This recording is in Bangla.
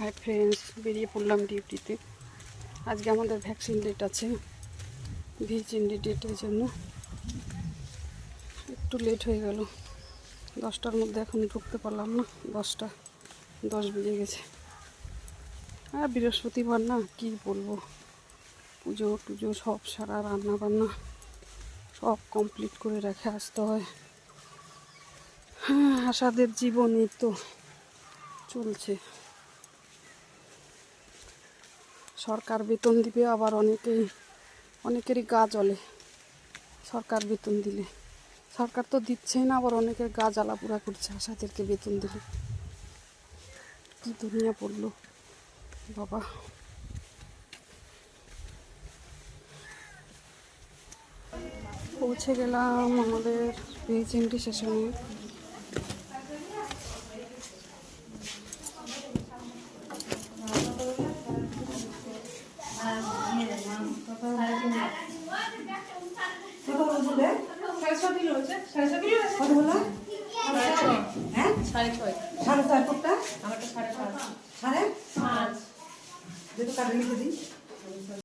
হাই ফ্রেন্ডস বেরিয়ে পড়লাম ডিউটিতে আজকে আমাদের ভ্যাকসিন ডেট আছে ভিজিএনডি ডেটের জন্য। একটু লেট হয়ে গেল। দশটার মধ্যে এখন ঢুকতে পারলাম না, দশটা, দশ বেজে গেছে। আর বৃহস্পতিবার না, কি বলব? পুজো টুজো সব সারা রান্না বান্না সব কমপ্লিট করে রেখে আসতে হয়। হ্যাঁ আশাদের জীবনই তো চলছে। সরকার বেতন দিবে, আবার অনেকেই, অনেকেরই গা জ্বলে সরকার বেতন দিলে। সরকার তো দিচ্ছেই না, আবার অনেকের গা জ্বালা পুরা করছে, আশাদেরকে বেতন দিলে। কি দুনিয়া পড়ল, বাবা। পৌঁছে গেলাম আমাদের পিএইচএনটি সেশনে কত বলল? হ্যাঁ? সাড়ে ছয় সাড়ে ফুটটা? আমারটা সাড়ে সাড়ে? পাঁচ দেখো কাটে লিখে দিই।